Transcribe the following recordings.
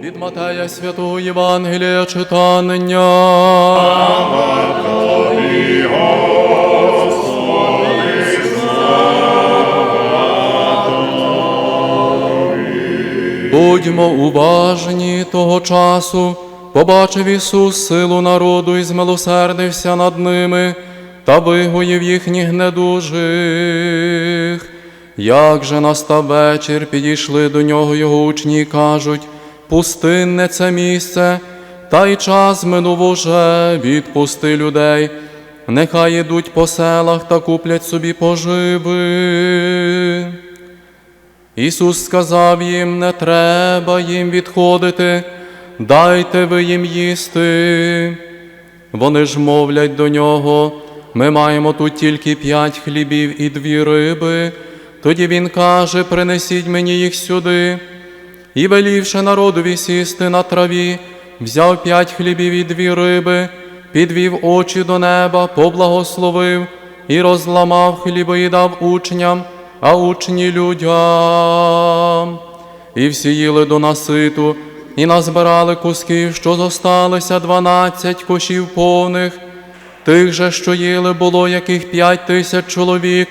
Від Матея Святого Євангелія читання. Будьмо уважні того часу, побачив Ісус силу народу і змилосердився над ними та вигоїв їхніх недужих. Як же настав вечір, підійшли до нього його учні і кажуть, пустинне це місце, та й час минув уже, відпусти людей, нехай ідуть по селах та куплять собі поживи. Ісус сказав їм, не треба їм відходити, дайте ви їм їсти. Вони ж мовлять до нього, ми маємо тут тільки п'ять хлібів і дві риби. Тоді він каже, принесіть мені їх сюди. І велівши народові сісти на траві, взяв п'ять хлібів і дві риби, підвів очі до неба, поблагословив і розламав хліби і дав учням, а учні людям. І всі їли до наситу, і назбирали кусків, що зосталися дванадцять кошів повних. Тих же, що їли, було яких п'ять тисяч чоловік,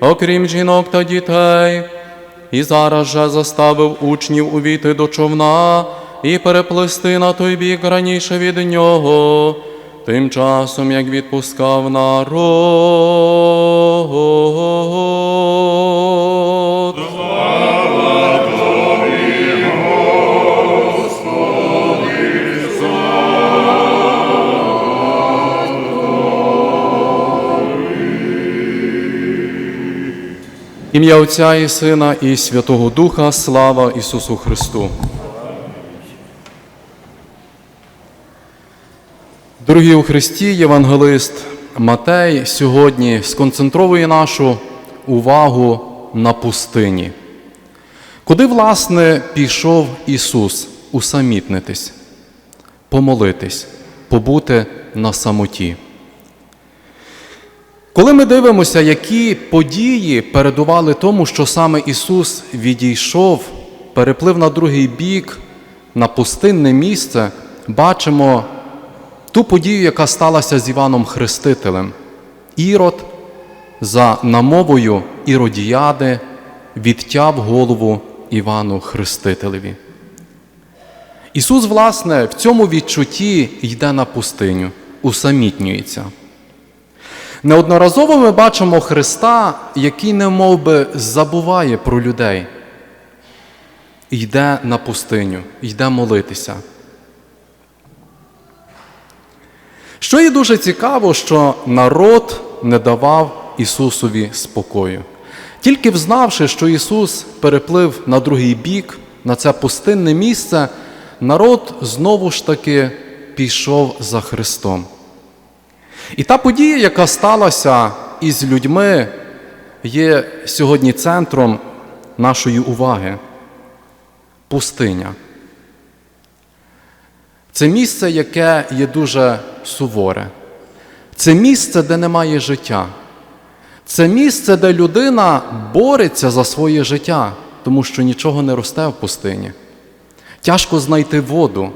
окрім жінок та дітей. І зараз же заставив учнів увійти до човна і переплисти на той бік раніше від нього, тим часом як відпускав народ. Ім'я Отця і Сина і Святого Духа, слава Ісусу Христу. Дорогі у Христі, Євангелист Матей сьогодні сконцентровує нашу увагу на пустині. Куди, власне, пішов Ісус усамітнитись, помолитись, побути на самоті? Коли ми дивимося, які події передували тому, що саме Ісус відійшов, переплив на другий бік, на пустинне місце, бачимо ту подію, яка сталася з Іваном Хрестителем. Ірод за намовою Іродіяди відтяв голову Івану Хрестителеві. Ісус, власне, в цьому відчутті йде на пустиню, усамітнюється. Неодноразово ми бачимо Христа, який не би забуває про людей. Йде на пустиню, йде молитися. Що є дуже цікаво, що народ не давав Ісусові спокою. Тільки взнавши, що Ісус переплив на другий бік, на це пустинне місце, народ знову ж таки пішов за Христом. І та подія, яка сталася із людьми, є сьогодні центром нашої уваги пустиня. Це місце, яке є дуже суворе. Це місце, де немає життя. Це місце, де людина бореться за своє життя, тому що нічого не росте в пустині. Тяжко знайти воду.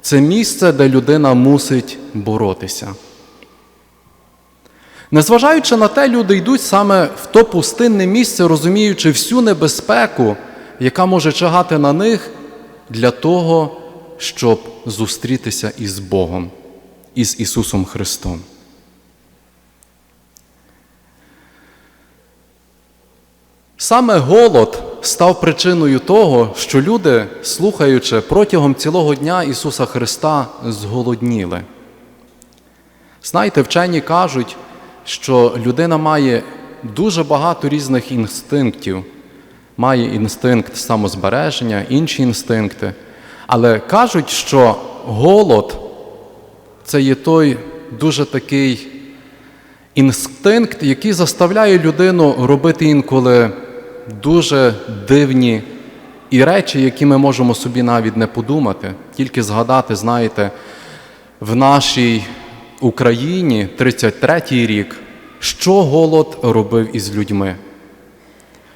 Це місце, де людина мусить боротися. Незважаючи на те, люди йдуть саме в то пустинне місце, розуміючи всю небезпеку, яка може чагати на них для того, щоб зустрітися із Богом, із Ісусом Христом. Саме голод став причиною того, що люди, слухаючи протягом цілого дня Ісуса Христа, зголодніли. Знаєте, вчені кажуть, що людина має дуже багато різних інстинктів, має інстинкт самозбереження, інші інстинкти. Але кажуть, що голод це є той дуже такий інстинкт, який заставляє людину робити інколи дуже дивні і речі, які ми можемо собі навіть не подумати, тільки згадати, знаєте, в нашій Україні 33-й рік, що голод робив із людьми.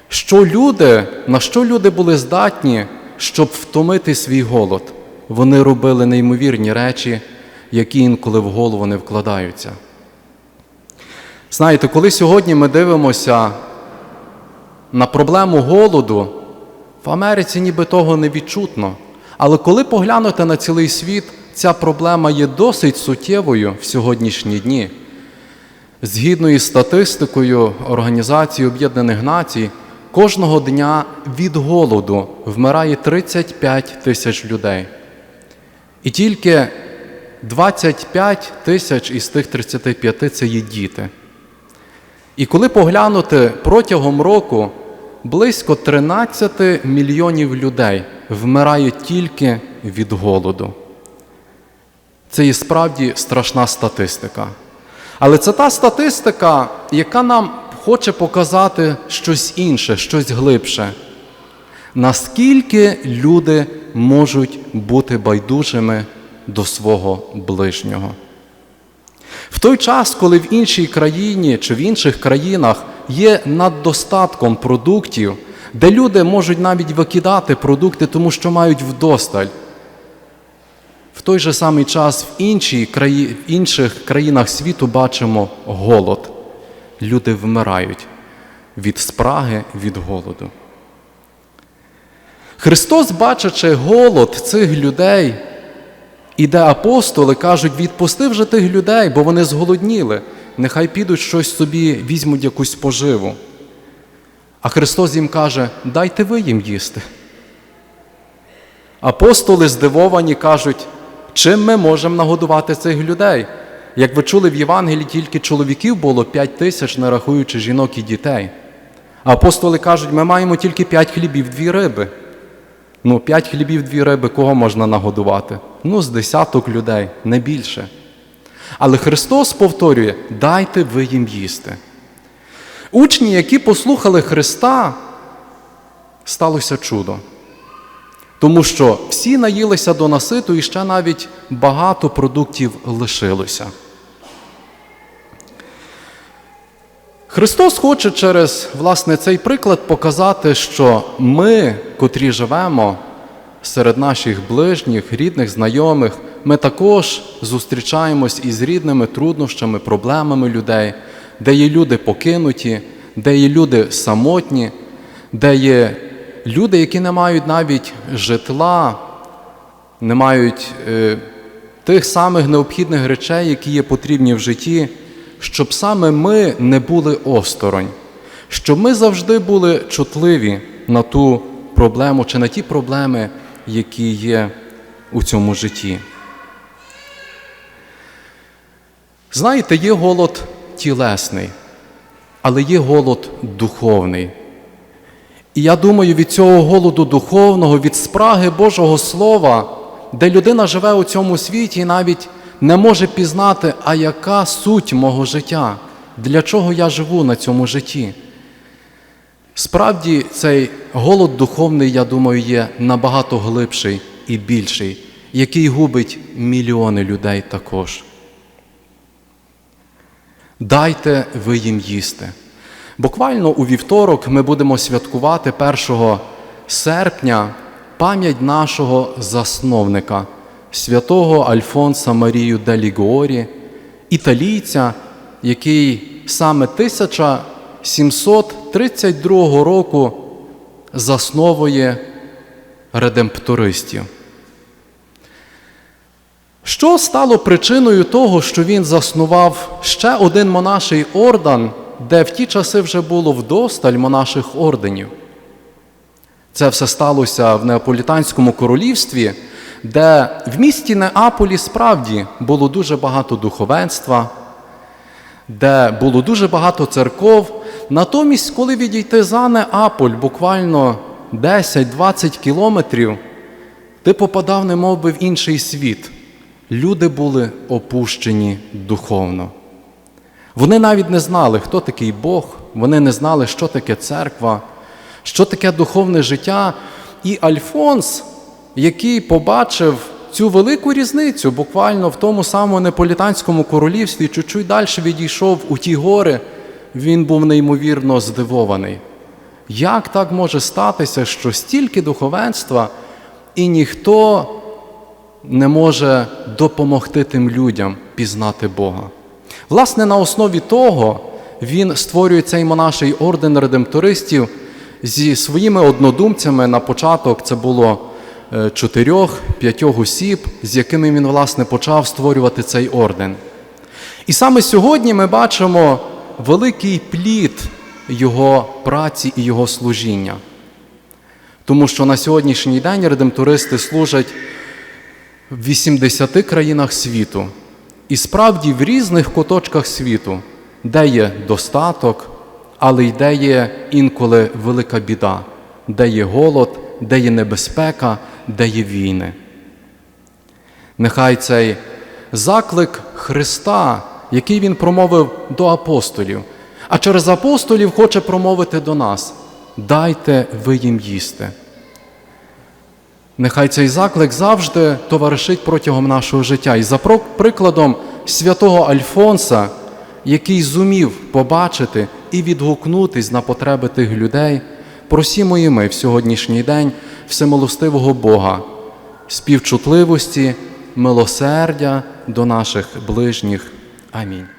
Що люди, на що люди були здатні, щоб втомити свій голод, вони робили неймовірні речі, які інколи в голову не вкладаються. Знаєте, коли сьогодні ми дивимося на проблему голоду, в Америці ніби того не відчутно. Але коли поглянути на цілий світ, ця проблема є досить суттєвою в сьогоднішні дні. Згідно із статистикою Організації Об'єднаних Націй, кожного дня від голоду вмирає 35 тисяч людей. І тільки 25 тисяч із тих 35 це є діти. І коли поглянути протягом року, близько 13 мільйонів людей вмирає тільки від голоду. Це є справді страшна статистика. Але це та статистика, яка нам хоче показати щось інше, щось глибше. Наскільки люди можуть бути байдужими до свого ближнього? В той час, коли в іншій країні чи в інших країнах є наддостатком продуктів, де люди можуть навіть викидати продукти, тому що мають вдосталь. В той же самий час в, краї... в інших країнах світу бачимо голод. Люди вмирають від спраги, від голоду. Христос, бачачи голод цих людей, іде апостоли, кажуть, відпусти вже тих людей, бо вони зголодніли. Нехай підуть щось собі, візьмуть якусь поживу. А Христос їм каже, дайте ви їм їсти. Апостоли здивовані кажуть, чим ми можемо нагодувати цих людей? Як ви чули в Євангелії, тільки чоловіків було 5 тисяч, не рахуючи жінок і дітей. Апостоли кажуть, ми маємо тільки 5 хлібів, дві риби. Ну, 5 хлібів, дві риби, кого можна нагодувати? Ну, з десяток людей, не більше. Але Христос повторює: дайте ви їм їсти. Учні, які послухали Христа, сталося чудо. Тому що всі наїлися до наситу і ще навіть багато продуктів лишилося. Христос хоче через власне, цей приклад показати, що ми, котрі живемо серед наших ближніх, рідних, знайомих, ми також зустрічаємось із рідними труднощами, проблемами людей, де є люди покинуті, де є люди самотні, де є люди, які не мають навіть житла, не мають е, тих самих необхідних речей, які є потрібні в житті, щоб саме ми не були осторонь, щоб ми завжди були чутливі на ту проблему чи на ті проблеми, які є у цьому житті. Знаєте, є голод тілесний, але є голод духовний. І я думаю, від цього голоду духовного, від спраги Божого Слова, де людина живе у цьому світі і навіть не може пізнати, а яка суть мого життя, для чого я живу на цьому житті. Справді, цей голод духовний, я думаю, є набагато глибший і більший, який губить мільйони людей також. Дайте ви їм їсти. Буквально у вівторок ми будемо святкувати 1 серпня пам'ять нашого засновника, святого Альфонса Марію де Лігорі, італійця, який саме 1732 року засновує редемптористів. Що стало причиною того, що він заснував ще один монаший орден, де в ті часи вже було вдосталь монаших орденів? Це все сталося в Неаполітанському королівстві, де в місті Неаполі справді було дуже багато духовенства, де було дуже багато церков. Натомість, коли відійти за Неаполь, буквально 10-20 кілометрів, ти попадав немов би в інший світ. Люди були опущені духовно. Вони навіть не знали, хто такий Бог, вони не знали, що таке церква, що таке духовне життя. І Альфонс, який побачив цю велику різницю буквально в тому самому Неполітанському королівстві, чуть-чуть далі відійшов у ті гори, він був неймовірно здивований. Як так може статися, що стільки духовенства, і ніхто не може допомогти тим людям пізнати Бога. Власне, на основі того він створює цей монаший орден редемтористів зі своїми однодумцями на початок це було е, чотирьох-п'ятьох осіб, з якими він власне почав створювати цей орден. І саме сьогодні ми бачимо великий плід його праці і його служіння. Тому що на сьогоднішній день редемтористи служать в 80 країнах світу. І справді в різних куточках світу, де є достаток, але й де є інколи велика біда, де є голод, де є небезпека, де є війни. Нехай цей заклик Христа, який Він промовив до апостолів, а через апостолів хоче промовити до нас: дайте ви їм їсти. Нехай цей заклик завжди товаришить протягом нашого життя. І за прикладом святого Альфонса, який зумів побачити і відгукнутись на потреби тих людей, просімо і ми в сьогоднішній день всемилостивого Бога, співчутливості, милосердя до наших ближніх. Амінь.